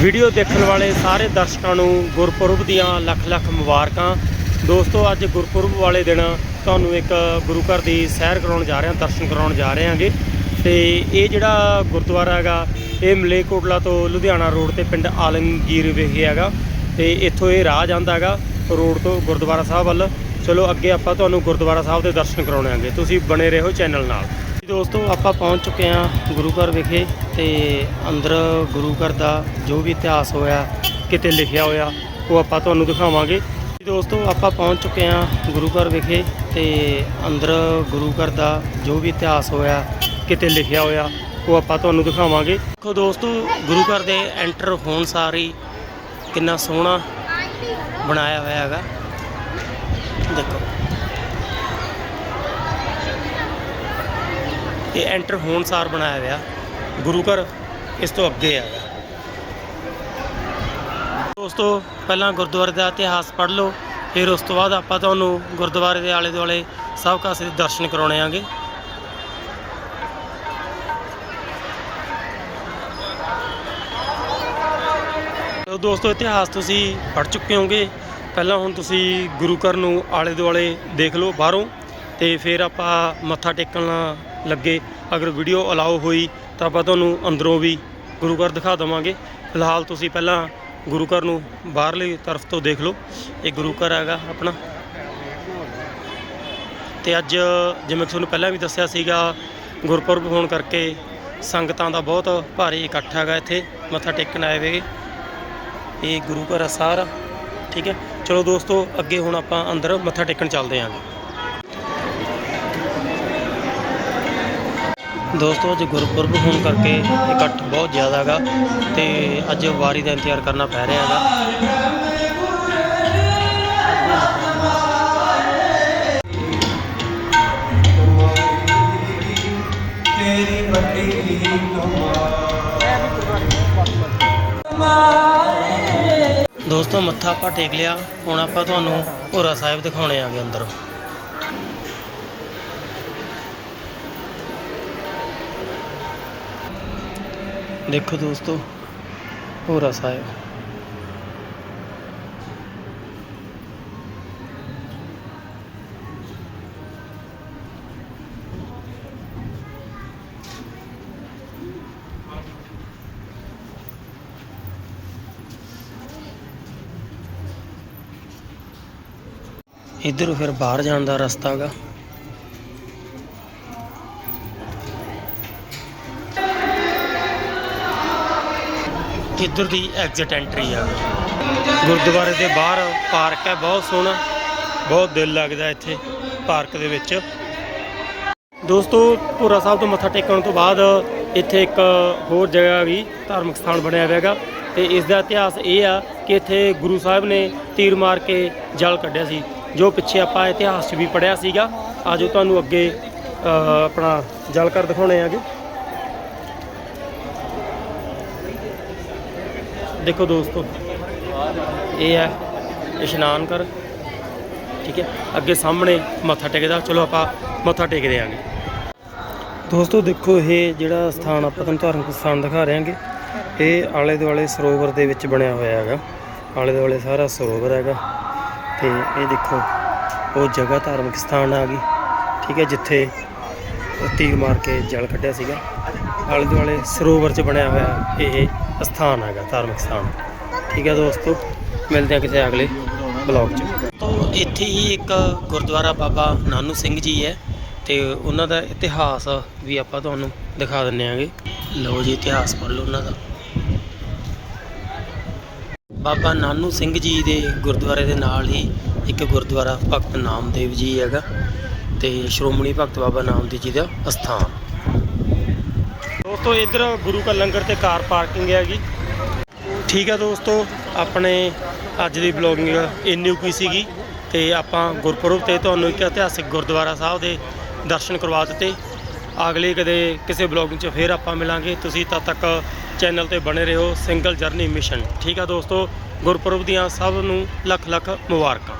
Video ਦੇਖਣ ਵਾਲੇ ਸਾਰੇ ਦਰਸ਼ਕਾਂ ਨੂੰ ਗੁਰਪੁਰਬ ਦੀਆਂ ਲੱਖ ਲੱਖ ਮੁਬਾਰਕਾਂ। ਦੋਸਤੋ, ਅੱਜ ਗੁਰਪੁਰਬ ਵਾਲੇ ਦਿਨ ਤੁਹਾਨੂੰ ਇੱਕ ਗੁਰੂ ਘਰ ਦੀ ਸੈਰ ਕਰਾਉਣ ਜਾ ਰਹੇ ਹਾਂ, ਦਰਸ਼ਨ ਕਰਾਉਣ ਜਾ ਰਹੇ ਹਾਂਗੇ। ਤੇ ਇਹ ਜਿਹੜਾ ਗੁਰਦੁਆਰਾ ਹੈਗਾ, ਇਹ ਮਲੇਕੋਟਲਾ ਤੋਂ ਲੁਧਿਆਣਾ ਰੋਡ ਤੇ ਪਿੰਡ ਆਲਮਗੀਰ ਵਿਖੇ ਹੈਗਾ। ਤੇ ਇੱਥੋਂ ਇਹ ਰਾਹ ਜਾਂਦਾ ਹੈਗਾ, ਰੋਡ ਤੋਂ ਗੁਰਦੁਆਰਾ ਸਾਹਿਬ ਵੱਲ। ਚਲੋ, ਅੱਗੇ ਆਪਾਂ ਤੁਹਾਨੂੰ ਗੁਰਦੁਆਰਾ ਸਾਹਿਬ ਦੇ ਦਰਸ਼ਨ ਕਰਾਉਣੇ ਆਂਗੇ ਤੁਸੀਂ ਬਣੇ ਰਹੋ ਚੈਨਲ ਨਾਲ। ਦੋਸਤੋ, ਆਪਾਂ ਪਹੁੰਚ ਚੁੱਕੇ ਹਾਂ ਗੁਰੂ ਘਰ ਵਿਖੇ ਤੇ ਅੰਦਰ ਗੁਰੂ ਘਰ ਦਾ ਜੋ ਵੀ ਇਤਿਹਾਸ ਹੋਇਆ, ਕਿਤੇ ਲਿਖਿਆ ਹੋਇਆ, ਉਹ ਆਪਾਂ ਤੁਹਾਨੂੰ ਦਿਖਾਵਾਂਗੇ। ਦੋਸਤੋ, ਆਪਾਂ ਪਹੁੰਚ ਚੁੱਕੇ ਹਾਂ ਗੁਰੂ ਘਰ ਵਿਖੇ ਤੇ ਅੰਦਰ ਗੁਰੂ ਘਰ ਦਾ ਜੋ ਵੀ ਇਤਿਹਾਸ ਹੋਇਆ, ਕਿਤੇ ਲਿਖਿਆ ਹੋਇਆ, ਉਹ ਆਪਾਂ ਤੁਹਾਨੂੰ ਦਿਖਾਵਾਂਗੇ। ਦੇਖੋ ਦੋਸਤੋ, ਗੁਰੂ ਘਰ ਦੇ ਐਂਟਰ ਹੋਣ ਸਾਰ ਹੀ ਕਿੰਨਾ ਸੋਹਣਾ ਬਣਾਇਆ ਹੋਇਆ ਹੈਗਾ। ਦੇਖੋ। ਇਹ ਐਂਟਰ ਹੋਣ ਸਾਰ ਬਣਾਇਆ ਹੋਇਆ। ਗੁਰੂ ਘਰ ਇਸ ਤੋਂ ਅੱਗੇ ਹੈਗਾ ਦੋਸਤੋ, ਪਹਿਲਾਂ ਗੁਰਦੁਆਰੇ ਦਾ ਇਤਿਹਾਸ ਪੜ੍ਹ ਲਓ, ਫਿਰ ਉਸ ਤੋਂ ਬਾਅਦ ਆਪਾਂ ਤੁਹਾਨੂੰ ਗੁਰਦੁਆਰੇ ਦੇ ਆਲੇ ਦੁਆਲੇ ਸਭ ਕਾਸੇ ਦੇ ਦਰਸ਼ਨ ਕਰਾਉਣੇ ਆਂਗੇ। ਤੋ ਦੋਸਤੋ, ਇਤਿਹਾਸ ਤੁਸੀਂ ਪੜ੍ਹ ਚੁੱਕੇ ਹੋਗੇ ਪਹਿਲਾਂ ਹੁਣ ਤੁਸੀਂ ਗੁਰੂ ਘਰ ਨੂੰ ਆਲੇ ਦੁਆਲੇ ਦੇਖ ਲਓ ਬਾਹਰੋਂ, ਤੇ ਫਿਰ ਆਪਾਂ ਮੱਥਾ ਟੇਕਣ ਲੱਗੇ। ਅਗਰ ਵੀਡੀਓ ਅਲਾਓ ਹੋਈ, ਤਾਂ ਆਪਾਂ ਤੁਹਾਨੂੰ ਅੰਦਰੋਂ ਵੀ ਗੁਰੂ ਘਰ ਦਿਖਾ ਦਵਾਂਗੇ। ਫਿਲਹਾਲ ਤੁਸੀਂ ਪਹਿਲਾਂ ਗੁਰੂ ਘਰ ਨੂੰ ਬਾਹਰਲੀ ਤਰਫ ਤੋਂ ਦੇਖ ਲਓ। ਇਹ ਗੁਰੂ ਘਰ ਹੈਗਾ ਆਪਣਾ। ਤੇ ਅੱਜ ਜਿਵੇਂ ਤੁਹਾਨੂੰ ਪਹਿਲਾਂ ਵੀ ਦੱਸਿਆ ਸੀਗਾ, ਗੁਰਪੁਰਬ ਹੋਣ ਕਰਕੇ ਸੰਗਤਾਂ ਦਾ ਬਹੁਤ ਭਾਰੀ ਇਕੱਠ ਹੈਗਾ ਇੱਥੇ। ਮੱਥਾ ਟੇਕਣ ਆਏ ਵੇ। ਇਹ ਗੁਰੂ ਘਰ ਆ ਸਾਰਾ। ਠੀਕ ਹੈ। ਚਲੋ ਦੋਸਤੋ, ਅੱਗੇ ਹੁਣ ਆਪਾਂ ਅੰਦਰ ਮੱਥਾ ਟੇਕਣ ਚੱਲਦੇ ਆਂਗੇ ਦੋਸਤੋ, ਅੱਜ ਗੁਰਪੁਰਬ ਹੋਣ ਕਰਕੇ ਇਕੱਠ ਬਹੁਤ ਜ਼ਿਆਦਾ ਹੈਗਾ ਤੇ ਅੱਜ ਵਾਰੀ ਦਾ ਇੰਤਜ਼ਾਰ ਕਰਨਾ ਪੈ ਰਿਹਾ ਹੈਗਾ। ਦੋਸਤੋ, ਮੱਥਾ ਆਪਾਂ ਟੇਕ ਲਿਆ। ਹੁਣ ਆਪਾਂ ਤੁਹਾਨੂੰ ਭੋਰਾ ਸਾਹਿਬ ਦਿਖਾਉਣੇ ਆਂਗੇ ਅੰਦਰ। ਦੇਖੋ ਦੋਸਤੋ ਭੋਰਾ ਸਾਹਿਬ ਇੱਧਰੋਂ ਫਿਰ ਬਾਹਰ ਜਾਣ ਦਾ ਰਸਤਾ ਹੈਗਾ ਇੱਧਰ ਦੀ ਐਗਜ਼ਿਟ ਐਂਟਰੀ ਆ? ਗੁਰਦੁਆਰੇ ਦੇ ਬਾਹਰ ਪਾਰਕ ਹੈ, ਬਹੁਤ ਸੋਹਣਾ, ਬਹੁਤ ਦਿਲ ਲੱਗਦਾ ਇੱਥੇ ਪਾਰਕ ਦੇ ਵਿੱਚ। ਦੋਸਤੋ, ਭੋਰਾ ਸਾਹਿਬ ਤੋਂ ਮੱਥਾ ਟੇਕਣ ਤੋਂ ਬਾਅਦ ਇੱਥੇ ਇੱਕ ਹੋਰ ਜਗ੍ਹਾ ਵੀ ਧਾਰਮਿਕ ਸਥਾਨ ਬਣਿਆ ਹੋਇਆ ਹੈਗਾ ਤੇ ਇਸ ਦਾ ਇਤਿਹਾਸ ਇਹ ਆ ਕਿ ਇੱਥੇ ਗੁਰੂ ਸਾਹਿਬ ਨੇ ਤੀਰ ਮਾਰ ਕੇ ਜਲ ਕੱਢਿਆ ਸੀ, ਜੋ ਪਿੱਛੇ ਆਪਾਂ ਇਤਿਹਾਸ 'ਚ ਵੀ ਪੜਿਆ ਸੀਗਾ। ਆਜੋ ਤੁਹਾਨੂੰ ਅੱਗੇ ਆਪਣਾ ਜਲ ਕਰ ਦਿਖਾਉਣੇ ਆਗੇ ਦੇਖੋ ਦੋਸਤੋ, ਇਹ ਹੈ, ਇਸ਼ਨਾਨ ਕਰ ਠੀਕ ਹੈ? ਅੱਗੇ ਸਾਹਮਣੇ ਮੱਥਾ ਟੇਕਦਾ, ਚਲੋ ਆਪਾਂ ਮੱਥਾ ਟੇਕਦੇ ਆਂਗੇ। ਦੋਸਤੋ, ਦੇਖੋ ਇਹ ਜਿਹੜਾ ਸਥਾਨ ਆਪਾਂ ਤੁਹਾਨੂੰ ਧਾਰਮਿਕ ਸਥਾਨ ਦਿਖਾ ਰਹੇ ਹਾਂਗੇ ਇਹ ਆਲੇ ਦੁਆਲੇ ਸਰੋਵਰ ਦੇ ਵਿੱਚ ਬਣਿਆ ਹੋਇਆ ਹੈਗਾ। ਆਲੇ ਦੁਆਲੇ ਸਾਰਾ ਸਰੋਵਰ ਹੈਗਾ। ਤੇ ਇਹ ਦੇਖੋ, ਉਹ ਜਗ੍ਹਾ ਧਾਰਮਿਕ ਸਥਾਨ ਆ ਗਈ, ਠੀਕ ਹੈ? ਜਿੱਥੇ ਤੀਰ ਮਾਰ ਕੇ ਜਲ ਕੱਢਿਆ ਸੀਗਾ। ਆਲੇ ਦੁਆਲੇ ਸਰੋਵਰ 'ਚ ਬਣਿਆ ਹੋਇਆ ਇਹ ਸਥਾਨ ਹੈਗਾ, ਧਾਰਮਿਕ ਸਥਾਨ। ਠੀਕ ਹੈ ਦੋਸਤੋ, ਮਿਲਦੇ ਹਾਂ ਕਿਸੇ ਅਗਲੇ ਬਲੌਗ 'ਚ। ਤੋਂ ਇੱਥੇ ਹੀ ਇੱਕ ਗੁਰਦੁਆਰਾ ਬਾਬਾ ਨਾਨੂ ਸਿੰਘ ਜੀ ਹੈ ਤੇ ਉਹਨਾਂ ਦਾ ਇਤਿਹਾਸ ਵੀ ਆਪਾਂ ਤੁਹਾਨੂੰ ਦਿਖਾ ਦਿੰਨੇ ਆਂਗੇ ਲਓ ਜੀ, ਇਤਿਹਾਸ ਪੜ੍ਹ ਲਓ ਉਹਨਾਂ ਦਾ। ਬਾਬਾ ਨਾਨੂ ਸਿੰਘ ਜੀ ਦੇ ਗੁਰਦੁਆਰੇ ਦੇ ਨਾਲ ਹੀ ਇੱਕ ਗੁਰਦੁਆਰਾ ਭਗਤ ਨਾਮਦੇਵ ਜੀ ਹੈਗਾ। ਤੇ ਸ਼੍ਰੋਮਣੀ ਭਗਤ ਬਾਬਾ ਨਾਮਦੇਵ ਜੀ ਦਾ ਅਸਥਾਨ। ਦੋਸਤੋ, ਇੱਧਰ ਗੁਰੂ ਕਾ ਲੰਗਰ ਤੇ ਕਾਰ ਪਾਰਕਿੰਗ ਹੈਗੀ ਠੀਕ ਹੈ ਦੋਸਤੋ, ਆਪਣੇ ਅੱਜ ਦੀ ਬਲੌਗਿੰਗ ਇੰਨੀ ਕੁ ਹੀ ਸੀਗੀ ਤੇ ਆਪਾਂ ਗੁਰਪੁਰਬ ਤੇ ਤੁਹਾਨੂੰ ਇੱਕ ਇਤਿਹਾਸਿਕ ਗੁਰਦੁਆਰਾ ਸਾਹਿਬ ਦੇ ਦਰਸ਼ਨ ਕਰਵਾ ਦਿੱਤੇ। ਅਗਲੇ ਕਦੇ ਕਿਸੇ ਬਲੌਗਿੰਗ 'ਚ ਫੇਰ ਆਪਾਂ ਮਿਲਾਂਗੇ। ਤੁਸੀਂ ਤਦ ਤੱਕ ਚੈਨਲ ਤੇ ਬਣੇ ਰਹੋ ਸਿੰਗਲ ਜਰਨੀ ਮਿਸ਼ਨ ਠੀਕ ਆ ਦੋਸਤੋ, ਗੁਰਪੁਰਬ ਦੀਆਂ ਸਭ ਨੂੰ ਲੱਖ ਲੱਖ ਮੁਬਾਰਕਾਂ।